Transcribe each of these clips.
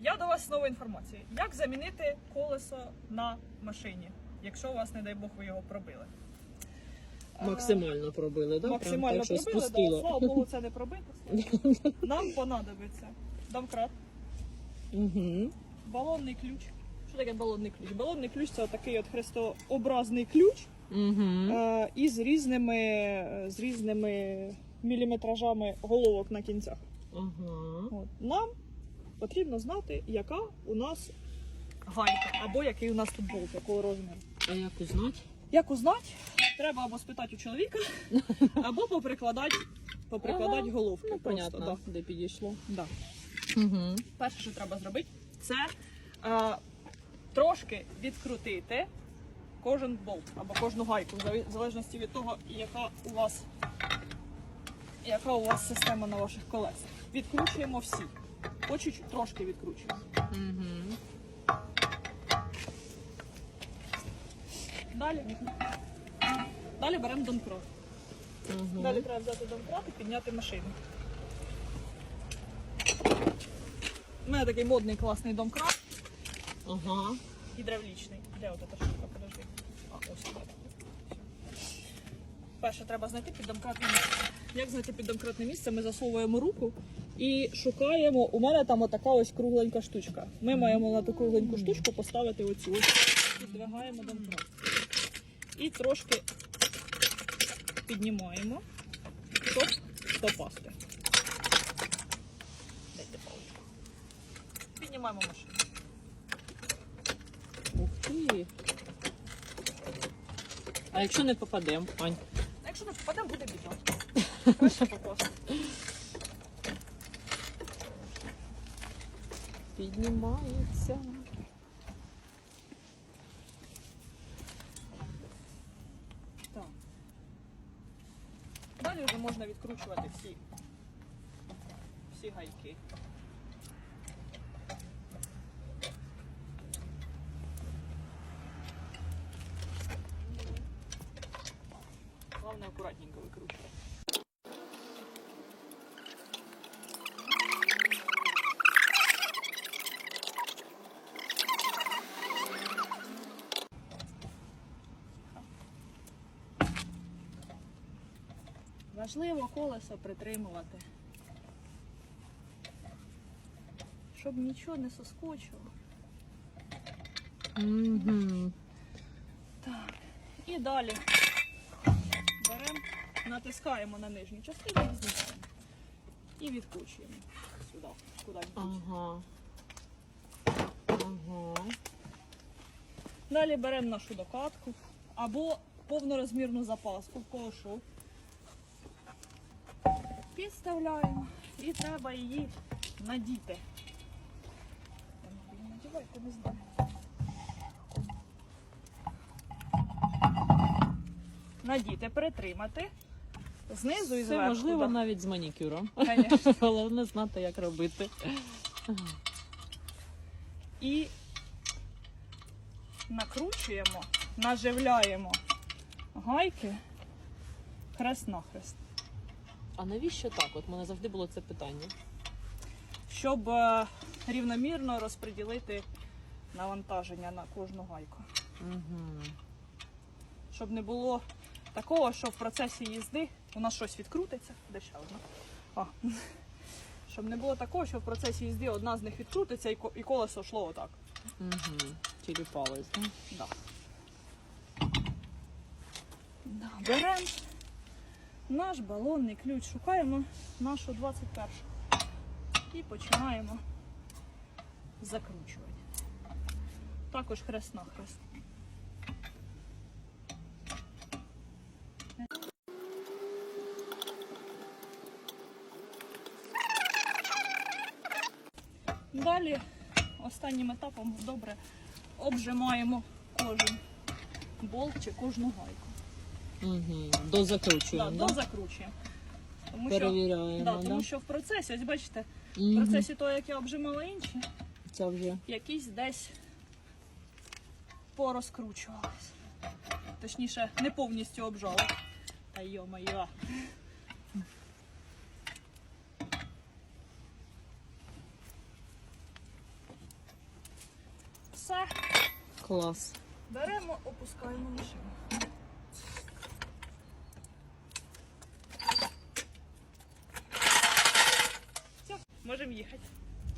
Я до вас з новою інформацією. Як замінити колесо на машині, якщо у вас, не дай Бог, ви його пробили? Е, Максимально пробили, да? Максимально Прям так, що пробили, да. спустило. слава Богу, це не пробито. Нам понадобиться домкрат, Угу. балонний ключ. Що таке балонний ключ? Балонний ключ це такий от хрестообразний ключ Угу. е, із різними, з різними міліметражами головок на кінцях. Ага. От. Нам потрібно знати, яка у нас гайка, або який у нас тут болт, якого розміру. А як узнати? Як узнати? Треба або спитати у чоловіка, або поприкладати, поприкладати Ага. головки. Ну, просто, понятно, де підійшло. Да. Угу. Перше, що треба зробити, це е, трошки відкрутити кожен болт або кожну гайку, в залежності від того, яка у вас, яка у вас система на ваших колесах. Відкручуємо всі. По чуть-чуть, трошки відкручуємо. Угу. Далі. Далі беремо домкрат. Угу. Далі треба взяти домкрат і підняти машину. У мене такий модний класний домкрат Ага. гідравлічний. Де от ця штука? Подожди. А, ось тут. Перше треба знайти піддомкратне місце. Як знайти піддомкратне місце? Ми засовуємо руку і шукаємо. У мене там отака ось кругленька штучка. Ми маємо на ту кругленьку штучку поставити оцю. Піддвигаємо домкрат. І трошки піднімаємо, щоб попасти. Дайте паличку. Піднімаємо машину. Ух ти. А якщо не попадемо, Ань? А Якщо не попадемо, буде біда. Піднімається. Так. Далі вже можна відкручувати всі, всі гайки. Головне акуратненько викручувати. Важливо колесо притримувати. Щоб нічого не соскочило. Угу. Так. І далі беремо, натискаємо на нижню частину і знімаємо. І відкручуємо сюди, кудись. Ага. Ага. Далі беремо нашу докатку або повнорозмірну запаску, в кого що. Підставляємо і треба її надіти. Там надівайте, не знаю. Надіти, притримати. Знизу і Це зверху. можливо да. навіть з манікюром. Конечно. Головне знати, як робити. І накручуємо, наживляємо гайки хрест-нахрест, А навіщо так? От мене завжди було це питання. щоб е, рівномірно розподілити навантаження на кожну гайку. Угу. Щоб не було такого, що в процесі їзди у нас щось відкрутиться. Де ще одна? А. Щоб не було такого, що в процесі їзди одна з них відкрутиться і колесо йшло отак. Угу. Тіліпались, да? Да. Да, беремо наш балонний ключ, шукаємо нашу 21 і починаємо закручувати. Також хрест на хрест. Далі останнім етапом добре обжимаємо кожен болт чи кожну гайку. Угу. До Да, да? закручуємо. Тому що, Перевіряємо, да, да? тому що в процесі, ось бачите, в процесі того, як я обжимала інші, Це вже. якісь десь порозкручувались. Точніше, не повністю обжали. Та йо-моє. все. Клас. Беремо, опускаємо машину. Все, можемо їхати.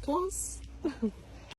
Клас.